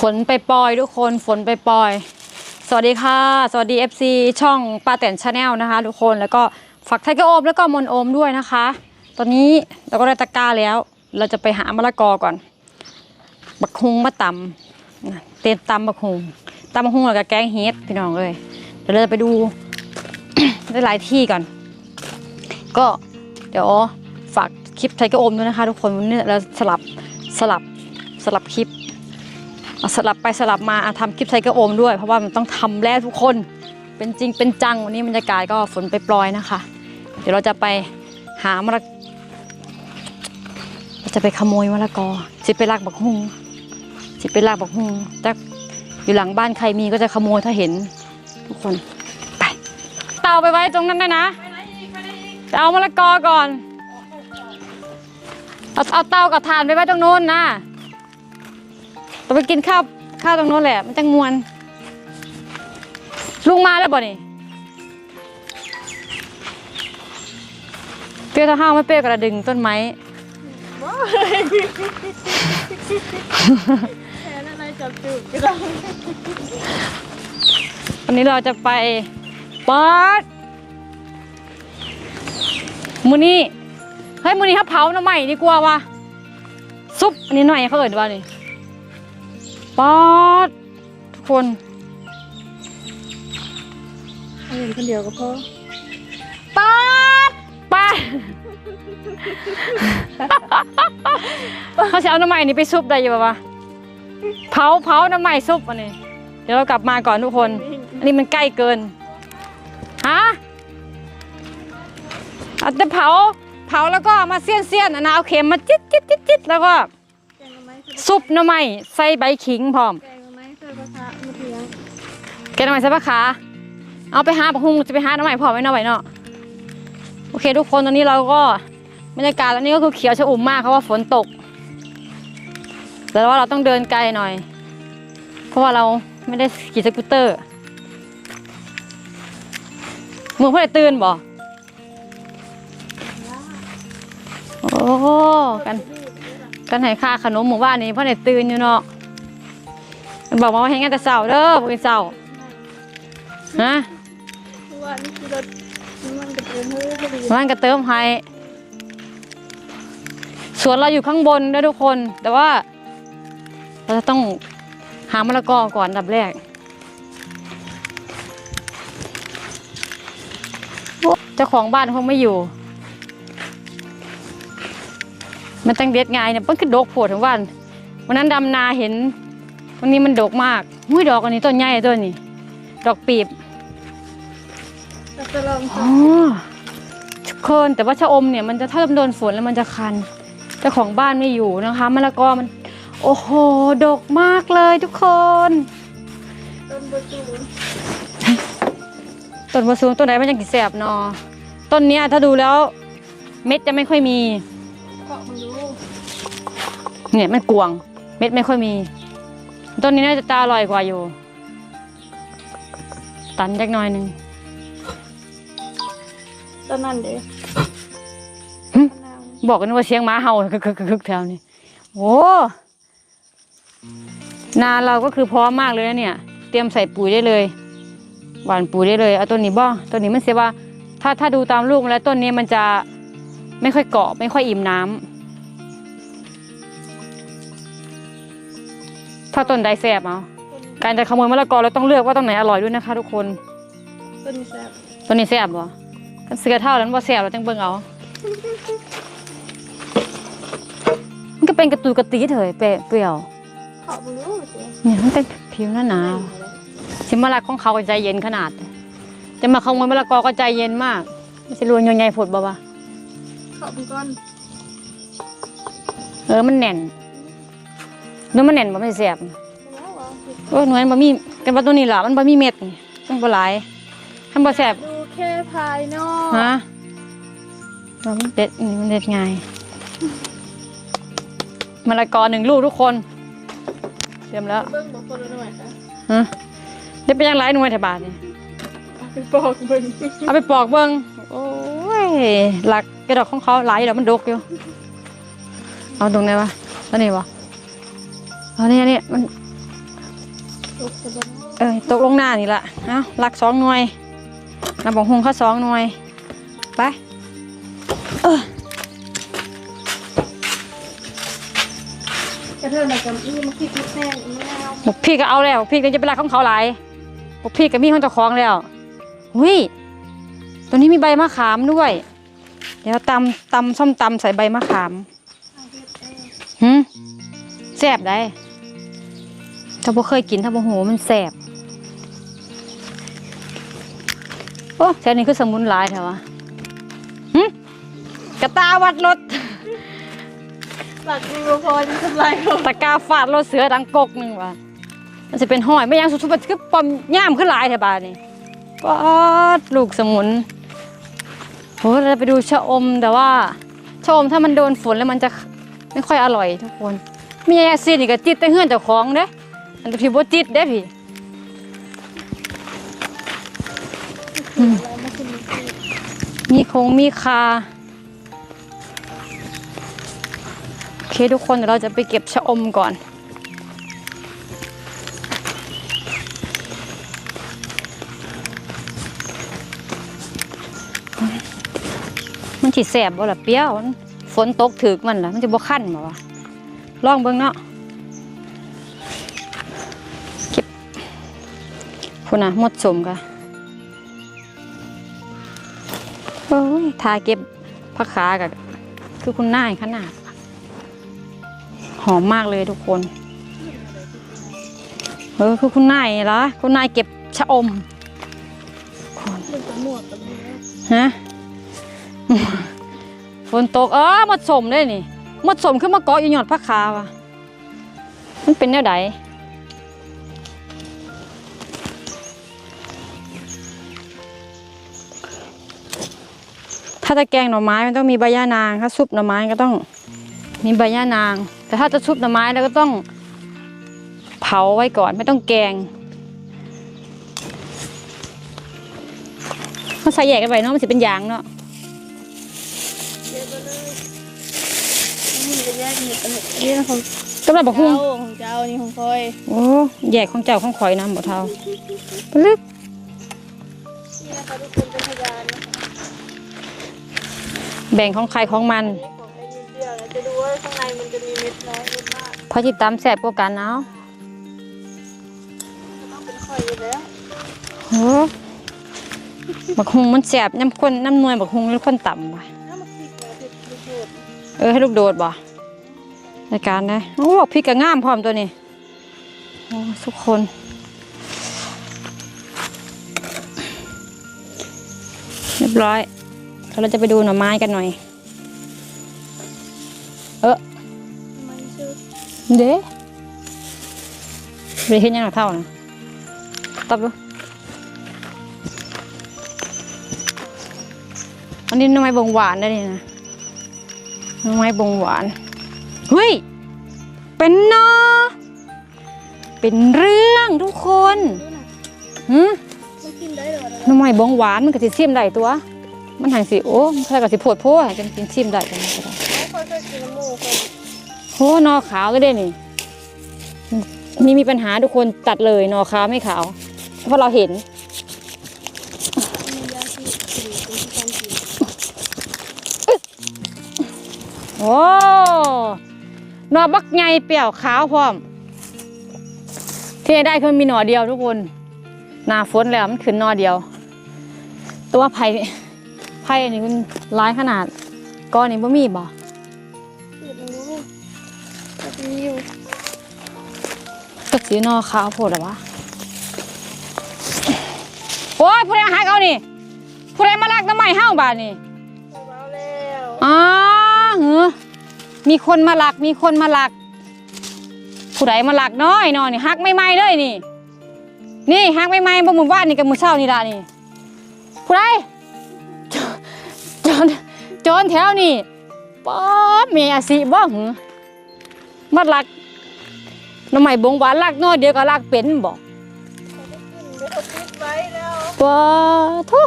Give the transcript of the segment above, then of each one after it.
ฝนไปปล่อยทุกคนฝนไปปล่อย สวัสดีค่ะ สวัสดี FC ช่องปาแตนชาแนลนะคะ ทุกคนแล้วก็ฝักไทเกอร์โอมแล้วก็มนโอมด้วยนะคะ ตอนนี้เราก็ได้ตะกร้าแล้ว เราจะไปหามะละกอก่อน บักฮุงมาตำเต็มตำบักฮุงตำบักฮุงแล้วก็แกงเฮ็ดพี่น้องเลยเดี๋ยวเราจะไปดูได้หลายที่ก่อน ก็เดี๋ยวฝากคลิปไทเกอร์โอมด้วยนะคะ ทุกคนวันนี้เราสลับสลับสลับคลิป สลับไปสลับมาอะทำคลิปไทเกร์โอมด้วย เพราะว่ามันต้องทำแล้วทุกคนเป็นจริงเป็นจังวันนี้บรรยากาศก็ฝนไปปลอยนะคะ เดี๋ยวเราจะไปหามะละเราจะไปขโมยมะละกอสิไปลากบักฮุงสิไปลากบักฮุงแต่อยู่หลังบ้านใครมีก็จะขโมยถ้าเห็น ทุกคนไปเตาไปไว้ตรงนั้นได้นะจะเอามะละกอก่อนเอาเอาเตากับถ่านไปไว้ตรงโน้นนะ เราไปกินข้าวข้าวตรงโน้นแหละ มันจังมวน ลุงมาแล้วบ่นี่เปรี้ยวถ้าห้าวไม่เปรี้ยวกระดึงต้นไม้ แทนอะไรจับจูบก็ได้วันนี้เราจะไปปัดมูนี่เฮ้ยมูนี่เขาเผาหน่อใหม่ดีกว่าวะซุปอันนี้หน่อยเขาเอิดว่านี่ ปัดทุกคนเอาเห็นคนเดียวก็พอปัดปัดเขาจะเอาหน่อใหม่นี่ไปซุปได้อยู่ปะวะเผาเผาหน่อใหม่ซุปอันนี้เดี๋ยวเรากลับมาก่อนทุกคนอันนี้มันใกล้เกินฮะเอาแต่เผาเผาแล้วก็เอามาเสี้ยนเสี้ยนๆอันนะเอาเข็มมาจิตจิตจิตจิตแล้วก็ ซุปหน่อไม้ใส่ใบขิงพร้อมแกงเอาไหมใส่กระทะมาเถียงแกหน่อไม้ใส่ปะขาเอาไปหาปะหุงจะไปหาหน่อไม้พร้อมไว้หน่อไว้เนาะโอเค ทุกคนตอนนี้เราก็บรรยากาศแล้วนี่ก็คือเขียวชอุ่มมากเพราะว่าฝนตก แต่ว่าเราต้องเดินไกลหน่อย เพราะว่าเราไม่ได้ขี่สกูตเตอร์มึงเพื่อตื่นบ่โอ้กัน กันให้ค่าขนมหมู่บ้านนี่เพ่อได้ตื่นอยู่เนาะมันบอกมาว่าให้งานแต่เสาเด้อพวกนี้เสาฮะเพราะว่านี่คือรถมันกระเติมเฮ้ยพอดีมันก็เติมให้สวนเราอยู่ข้างบนด้วยทุกคน แต่ว่า เราจะต้องหามะละกอก่อนอันดับแรกเจ้าของบ้านคงไม่อยู่ มันตั้งเด็ดไงายเนี่ยมันคือดกโผล่ถึงวันวันนั้นดำนาเห็น วันนี้มันดกมากหุ้ยดอกอันนี้ต้นใหญ่ต้นนี้ ดอกปีบเราจะลองอ๋อทุกคนแต่ว่าชะอมเนี่ยมันจะถ้าโดนฝนแล้วมันจะคันเจ้าของบ้านไม่อยู่นะคะมะละกอมัน โอ้โหดกมากเลยทุกคนต้นประตูต้นมะสูงต้นไหนมันยังกินแสบเนอต้นเนี้ยถ้าดูแล้ว เม็ดจะไม่ค่อยมีเกาะมันรู้ เนี่ยมันกวางเม็ดไม่ค่อยมี ต้นนี้น่าจะตาอร่อยกว่าอยู่ ตันจักหน่อยหนึ่งต้นนั่นเด้หึมะนาวบอกกันว่าเสียงหม้าเห่าคึกคึกคึกคึกแถวนี้โอ้นาเราก็คือพร้อมมากเลยนะเนี่ย เตรียมใส่ปุ๋ยได้เลยหว่านปุ๋ยได้เลยเอาต้นนี้บ่ต้นนี้มันเสียว่า ถ้าถ้าดูตามลูกมันแล้วต้นนี้มันจะไม่ค่อยเกาะไม่ค่อยอิ่มน้ำ ถ้าต้นใดแสบเอาต้นการจะขโมยมะละกอเราต้องเลือกว่าต้นไหนอร่อยด้วยนะคะ ทุกคนต้นนี้แซ่บต้นนี้แสบบ่กันเสือเท่านั้นบ่แสบเราจังเบิ่งเอา มันก็เป็นกระตูกระตีเถยเปะเปรี้ยวเกาะมันรู้เจ๊เนี่ยมันเป็นผิวหน้าหนาวสิมาลักของเขาก็ใจเย็นขนาด จะมาขโมยมะละกอก็ใจเย็นมากไม่ใช่รวนยใหญ่ผดบ่วะเกาะมันก้อนเออมันแน่น เนื้อมันแน่นบ่ไม่แสบแล้วเหรอโอ้ยหน่วยมันบ่มีกันว่าตัวนี้ล่ะมันบ่มีเม็ดนี่มันบ่หลายทำบ่แสบดูแค่ภายนอกฮะว่ามันเด็ดนี่มันเด็ดง่ายมะละกอหนึ่งลูกทุกคนเตรียมแล้วเบิ้งบอกคนละหน่อยนะฮะได้ไปยังหลายหน่วยแถวบาทนี่เอาไปบอกเบิ้งเอาไปปอกเบิ่งโอ้ยหลักกระดอกของเขาหลายอยู่แล้วมันดกอยู่เอาตรงไหนวะตัวนี้วะ เอาเนี่ยเนี่ยมันลูกสะบัดเออตกลงหน้านี่ละเอาลักสองหน่วยนำบังฮงเข้าสองหน่วยไปเออกระเทือนในกำอี้มาคิดคิดแม่ไม่เอาบอกพี่ก็เอาแล้วพี่ก็จะไปลักของเขาหลายบอกพี่ก็มีของเจ้าของแล้วหุยตัวนี้มีใบมะขามด้วย เดี๋ยวตำตำส้มตำใส่ใบมะขามเอาเฮ็ดเองหืมแซ่บได้ ถ้าบ่เคยกินถ้าบ่หูมันแซ่บโอ้แค่นี้คือสมุนหลายแถววะหืมกระตาวัดรถ หลักมีบ่พอจะทำลายเขาตะกร้าฟาดรถเสือดังกกหนึ่งว่ะมันจะเป็นห้อยไม่ยังสุดๆมันคือปอมย่ามขึ้นหลายแถวบ้านนี่ปอดลูกสมุนโหเราไปดูชะอมแต่ว่าชะอมถ้ามันโดนฝนแล้วมันจะไม่ค่อยอร่อยทุกคน มีแอซิดนี่ก็จิตแต่เฮือนเจ้าของเด้ อันตพี่บ่จิตเด้พี่มีคงมีคาโอเคทุกคนเดี๋ยวเราจะไปเก็บชะอมก่อนมันสิแสบบ่ล่ะเปรี้ยวฝนตกถึกมันล่ะ มันจะบ่คั้นบ่วะลองเบิ่งเนาะ พุ่นน่ะมดสมกะโอ้ยทาเก็บผักขากับคือคุณนายขนาด หอมมากเลยทุกคน เออคือคุณนายเหรอคุณนายเก็บชะอมคนฮะฝนตกเออมดสมเลยนี่มดสมขึ้นมาเกาะอยู่หยอดผักขาวะมันเป็นแนวใด ถ้าจะแกงหน่อไม้มันต้องมีใบย่านาง ถ้าซุปหน่อไม้ก็ต้องมีใบย่านาง แต่ถ้าจะซุปหน่อไม้แล้วก็ต้องเผาไว้ก่อนไม่ต้องแกงเขาใส่แยกกันไปเนาะมันจะเป็นยางเนาะเดี๋ยวไปเลยนี่จะแยกหนึ่งกันนี่ของกำลังบอกฮุ้เจ้างของเจ้านี่ของคอยโอ้แยกของเจ้าของข่อยน้ำบ่เท่าปลึกนี่นะคะทุกคนเป็นพยานนะคะ แบ่งของใครของมันนี่ของไอ้นิดเดียวนะจะดูว่าข้างในมันจะมีเม็ดน้อยเม็ดมากพอจิตตามแสบกว่ากันเนาะจะต้องเป็นคอยอยู่แล้วโอ้บักฮุงมันแสบน้ำข้นน้ำนวลบักฮุงหรือข้นต่ำวะถ้ามันคิดเลยผิดผิดโทษเออให้ลูกโดดบ่ในการนะโอ้บอกพี่กะง่ามพร้อมตัวนี้โอ้ทุกคน เรียบร้อย เดี๋ยวเราจะไปดูหน่อไม้กันหน่อย เออมันชื่อเด้ไปเห็นยังหนักเท่านะตับดูอันนี้หน้ำไม้บงหวานได้นี่นะหน้ำไม้บงหวานเฮ้ยเป็นเนอเป็นเรื่องทุกคนดูนะหืมมันกินได้เหรอหน้ำไม้บงหวานมันก็สิซิมได้ตัว มันหันสิโอ้มันก็สิโพดโพดจังกินซิมได้จังก็ได้เขาเคยกินน้ำมูกคนโหนอขาวก็ได้นี่นี่มีปัญหาทุกคนตัดเลยนอขาวไม่ขาว เพราะเราเห็นโอ้หนอบักไงเปรี้ยวขาวพร้อมที่ได้คือมีหนอเดียวทุกคน หนาฝนแล้วมันขึ้นหนอเดียว ตัวไผ่ ไผ่อันนี้มันร้ายขนาดก้อนนี้บ่มีบ่กินมันรู้ก็มีอยู่ก็สีหนอขาวโพดหรอวะโอ้ยผู้ใดมาหาเอานี่ผู้ใดมาลักน้ำใหม่ห้าวบาดนี่เบาแล้วอ๋อเหรอมีคนมาหลักมีคนมาหลัก ผู้ใดมาหลักน้อยน้อยนี่ฮักไม่ไม่เลยนี่ นี่ฮักไม่ไม่บ่มือว่านนี่กับมือเช้านี่ละนี่ จรแถวนี่ป๊อดเมียอาสิบ่หือมาหลักน้ำใหม่บงหวานหลักน้อยเดียวก็หลักเป็นบ่เขาได้กินเดี๋ยวเขาปิดไว้แล้วป๊าทุ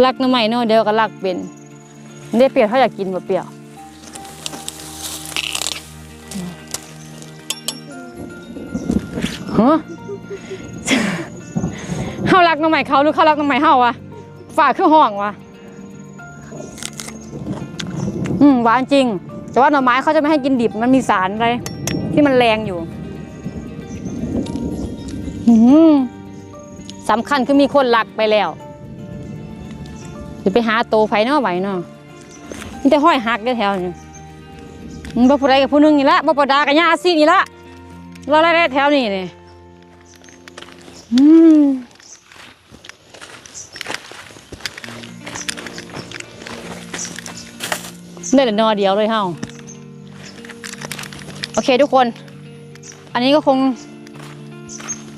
หลักน้ำใหม่น้อยเดียวก็หลักเป็นได้เปรียวถ้าอยากกินบ่เปรียวมฮะเฮารักน้องใหม่เขาหรือเขารักน้องใหม่เฮาวะฝากคือห้องวะ อืมหวานจริง แต่ว่าหน่อไม้เขาจะไม่ให้กินดิบมันมีสารอะไรที่มันแรงอยู่สำคัญคือมีคนรักไปแล้วเดี๋ยวไปหาโตไผเนาะไหวเนาะมันจะห้อยหักได้แถวนี้มันบ่ผู้ใดกับผู้หนึงนี่ละบ่ประดากับยาอาซีนี่ละเราไล่ได้แถวนี้นี่อืม ได้แต่นอเดียวเลยเฮาโอเคทุกคน อันนี้ก็คง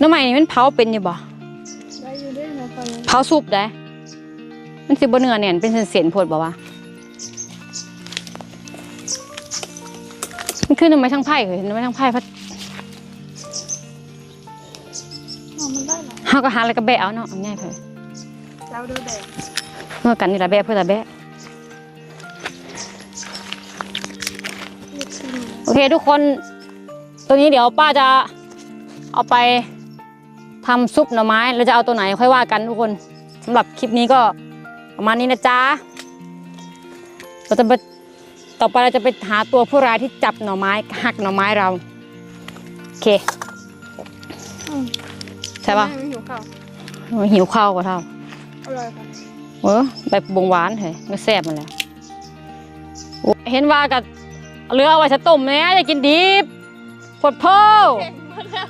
น้ำใหม่นี่มันเผาเป็นอยู่บ่ได้อยู่ด้วยนะฟังเผาซุปได้ มันสิบ่เนื้อแน่นเป็นเส้นๆโพดบ่วะมันคือน้ำไม้ทั้งไผ่เลยน้ำไม้ทั้งไผ่พัดอ๋อมันได้เหรอเฮาก็หาอะไรก็แบะเอาเนาะเอาง่ายไปเราดูแบบเมื่อกันนี่ละแบะเพื่อละแบะ เคทุกคน ตัวนี้เดี๋ยวป้าจะเอาไปทำซุปหน่อไม้เราจะเอาตัวไหนค่อยว่ากันทุกคนสำหรับคลิปนี้ก็ประมาณนี้นะจ๊ะเราจะไปต่อไปเราจะไปหาตัวผู้ร้ายที่จับหน่อไม้หักหน่อไม้เราโอเคอืมใช่ปะไม่หิวข้าวโอ้ยหิวข้าวกว่าเท่าอร่อยค่ะเออแบบบงหวานเฮ้ยไม่แซ่บมันแหละโอ้เห็นว่ากับ เรือเอาไว้จะต้มเนี่ยอย่ากินดิบพดเพ้อ เก่งมากแล้ว